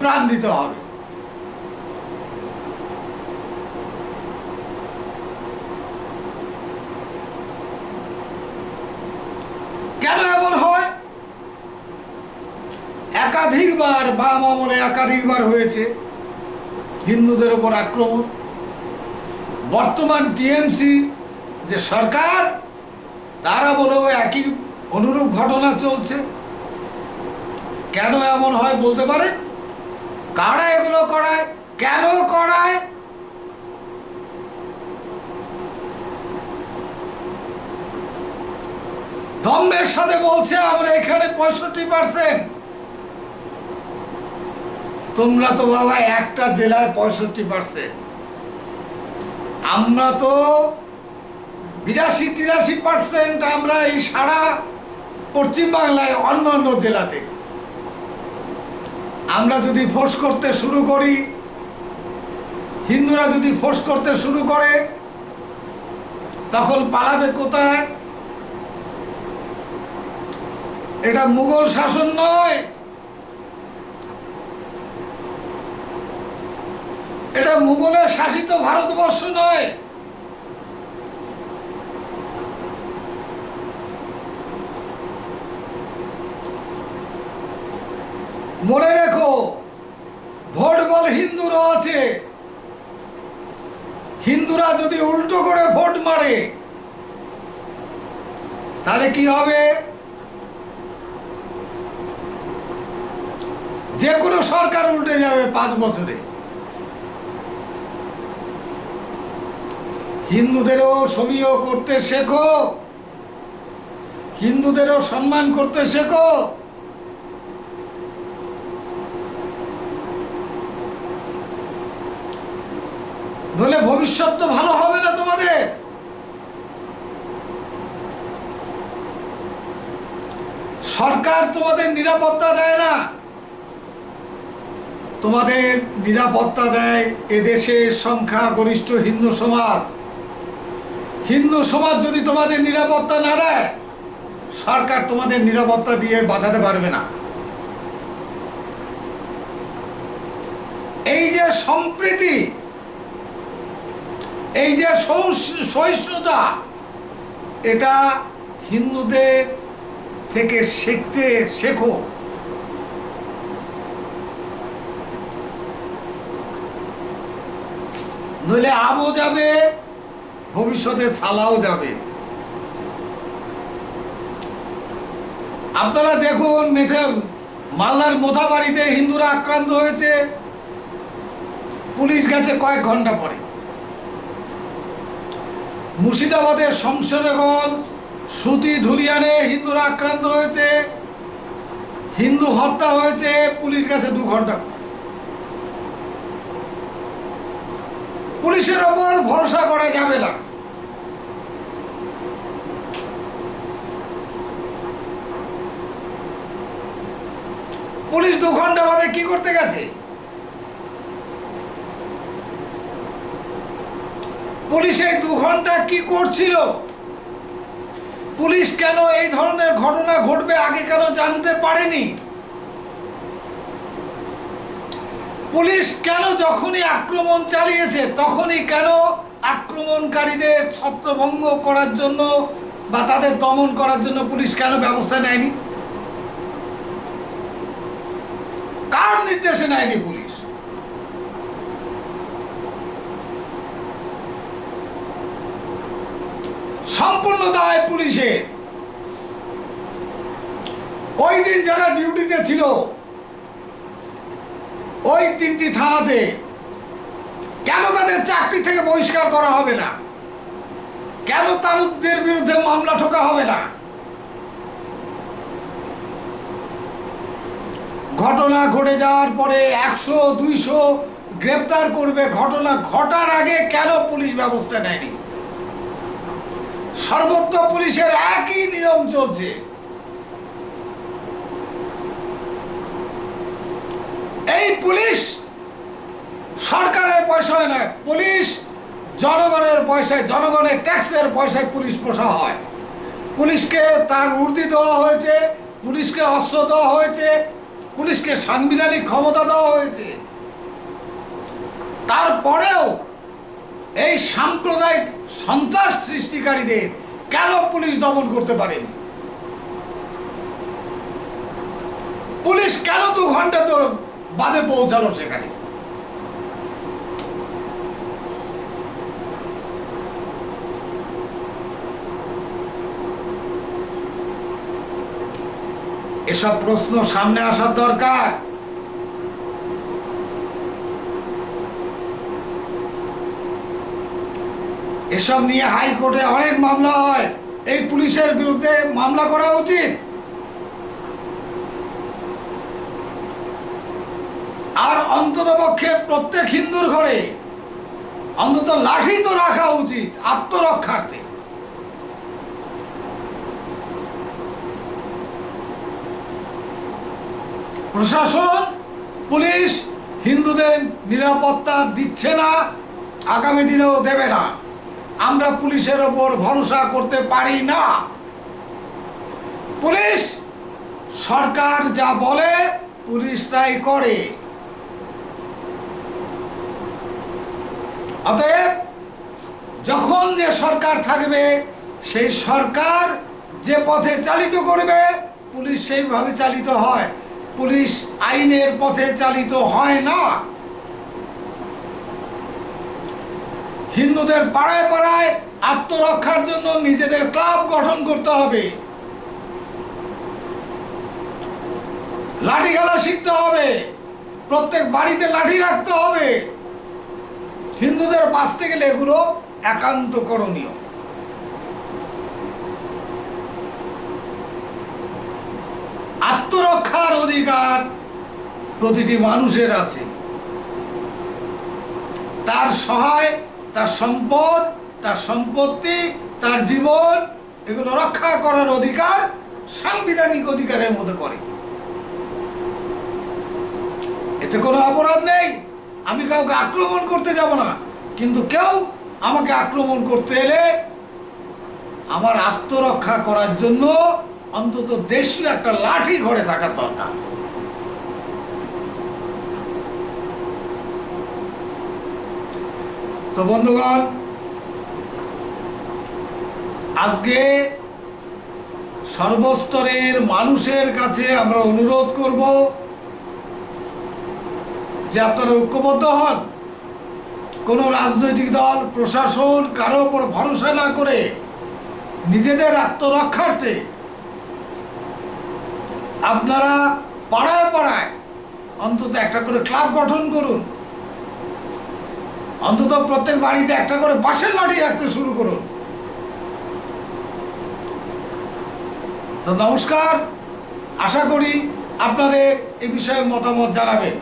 প্রাণ দিতে হবে। কেন এমন হয়? একাধিকবার বাম আমলে একাধিকবার হয়েছে। হিন্দুদের ওপর আক্রমণ। বর্তমান টিএমসি যে সরকার, তারা বলেও একই অনুরূপ ঘটনা চলছে। কেন এমন হয় বলতে পারেন? কারা এগুলো করায়? কেন করায়? দম্বের সাথে বলছে, আমরা এখানে পঁয়ষট্টি পার্সেন্ট। তোমরা তো বাবা একটা জেলায় পঁয়ষট্টি পার্সেন্ট। আমরা তো বিরাশি, তিরাশি পার্সেন্ট আমরা এই সারা পশ্চিমবাংলায় অন্য অন্য জেলাতে। আমরা যদি ফোর্স করতে শুরু করি, হিন্দুরা যদি ফোর্স করতে শুরু করে, তখন পালাবে কোথায়? এটা মুঘল শাসন নয়। এটা মুঘলের শাসিত ভারতবর্ষ নয়। মনে রেখো ভোট বল হিন্দুরও আছে। হিন্দুরা যদি উল্টো করে ভোট মারে, তাহলে কি হবে? যে কোনো সরকার উল্টে যাবে পাঁচ বছরে। হিন্দুদেরও সমীহ করতে শেখো, হিন্দুদেরও সম্মান করতে শেখো। নইলে ভবিষ্যৎ তো ভালো হবে না তোমাদের। সরকার তোমাদের নিরাপত্তা দেয় না। তোমাদের নিরাপত্তা দেয় এদেশের সংখ্যা গরিষ্ঠ হিন্দু সমাজ। হিন্দু সমাজ যদি তোমাদের নিরাপত্তা না দেয়, সরকার তোমাদের নিরাপত্তা দিয়ে বাঁচাতে পারবে না। এই যে সম্প্রীতি এই যে সহিষ্ণু- সহিষ্ণুতা, এটা হিন্দুদের থেকে শিখতে শেখো। নইলে আবও যাবে, ভবিষ্যতে সালাও যাবে। আপনারা দেখুন, মেথে মালদার মোথাবাড়িতে হিন্দুরা আক্রান্ত হয়েছে। পুলিশ গেছে কয়েক ঘণ্টা পরে। মুর্শিদাবাদের শমশেরগঞ্জ, সুতি ধুলিয়ানে হিন্দুরা আক্রান্ত হয়েছে, হিন্দু হত্যা হয়েছে, পুলিশ গেছে দু ঘণ্টা। পুলিশের ওপর ভরসা করা যাবে না পুলিশ দু ঘণ্টা বাদে কি করতে গেছে? পুলিশ এই দু ঘণ্টা কি করছিল? পুলিশ কেন এই ধরনের ঘটনা ঘটবে আগে কেন জানতে পারেনি? পুলিশ কেন যখনই আক্রমণ চালিয়েছে, তখনই কেন আক্রমণকারীদের ছত্রভঙ্গ করার জন্য বা তাদের দমন করার জন্য পুলিশ কেন ব্যবস্থা নেয়নি? কার নির্দেশে নেয়নি পুলিশ? সম্পূর্ণ দায় পুলিশের। ওই দিন যারা ডিউটিতে ছিল, ওই তিনটি থানাতে কেন তাদের চাকরি থেকে বহিষ্কার করা হবে না? কেন তারুদের বিরুদ্ধে মামলা ঠোকা হবে না? ঘটনা ঘটে যাওয়ার পরে একশো, দুইশো গ্রেপ্তার করবে। ঘটনা ঘটার আগে কেন পুলিশ ব্যবস্থা নেয়নি? সর্বত্র পুলিশের একই নিয়ম চলছে। এই পুলিশ সরকারের পয়সায় নয়, পুলিশ জনগণের পয়সায়, জনগণের ট্যাক্সের পয়সায় পুলিশ পোষা হয়। পুলিশকে তার উর্দি দেওয়া হয়েছে, পুলিশকে অস্ত্র দেওয়া হয়েছে, পুলিশকে সাংবিধানিক ক্ষমতা দেওয়া হয়েছে। তারপরেও এই সাম্প্রদায়িক সন্ত্রাস সৃষ্টিকারীদের কেন পুলিশ দমন করতে পারেনি পুলিশ কেন দু ঘণ্টা তোর বাদে পৌঁছালো সেখানে? এসব প্রশ্ন সামনে আসার দরকার। এসব নিয়ে হাইকোর্টে অনেক মামলা হয়। এই পুলিশের বিরুদ্ধে মামলা করা উচিত। আর অন্তত পক্ষে প্রত্যেক হিন্দুর ঘরে অন্তত লাঠি তো রাখা উচিত, আত্মরক্ষার্থে। প্রশাসন, পুলিশ, হিন্দুদের নিরাপত্তা দিচ্ছে না, আগামী দিনেও দেবে না। আমরা পুলিশের ওপর ভরসা করতে পারি না। পুলিশ, সরকার যা বলে, পুলিশ তাই করে। অতএব, যখন যে সরকার থাকবে, সেই সরকার যে পথে চালিত করবে, পুলিশ সেইভাবে চালিত হয়। পুলিশ আইনের পথে চালিত হয় না। হিন্দুদের পাড়ায় পাড়ায় আত্মরক্ষার জন্য নিজেদের ক্লাব গঠন করতে হবে। লাঠি খেলা শিখতে হবে। প্রত্যেক বাড়িতে লাঠি রাখতে হবে। হিন্দুদের বাঁচতে গেলে এগুলো একান্ত করণীয়। আত্মরক্ষার অধিকার প্রতিটি মানুষের আছে। তার সহায় তার সম্পদ, তার সম্পত্তি, তার জীবন এগুলো রক্ষা করার অধিকার সাংবিধানিক অধিকারের মধ্যে পড়ে। এতে কোনো অপরাধ নেই। আমি কাউকে আক্রমণ করতে যাব না। কিন্তু কেউ আমাকে আক্রমণ করতে এলে আমার আত্মরক্ষা করার জন্য অন্তত দেশীয় একটা লাঠি ঘরে থাকার দরকার। তো বন্ধুগণ, আজকে সর্বস্তরের মানুষের কাছে আমরা অনুরোধ করব যে আপনারা ঐক্যবদ্ধ হন। কোনো রাজনৈতিক দল, প্রশাসন কারও ওপর ভরসা না করে নিজেদের আত্মরক্ষার্থে আপনারা পাড়ায় পাড়ায় অন্তত একটা করে ক্লাব গঠন করুন। অন্তত প্রত্যেক বাড়িতে একটা করে বাঁশের লাঠি রাখতে শুরু করুন। তো নমস্কার, আশা করি আপনাদের এ বিষয়ে মতামত জানাবেন।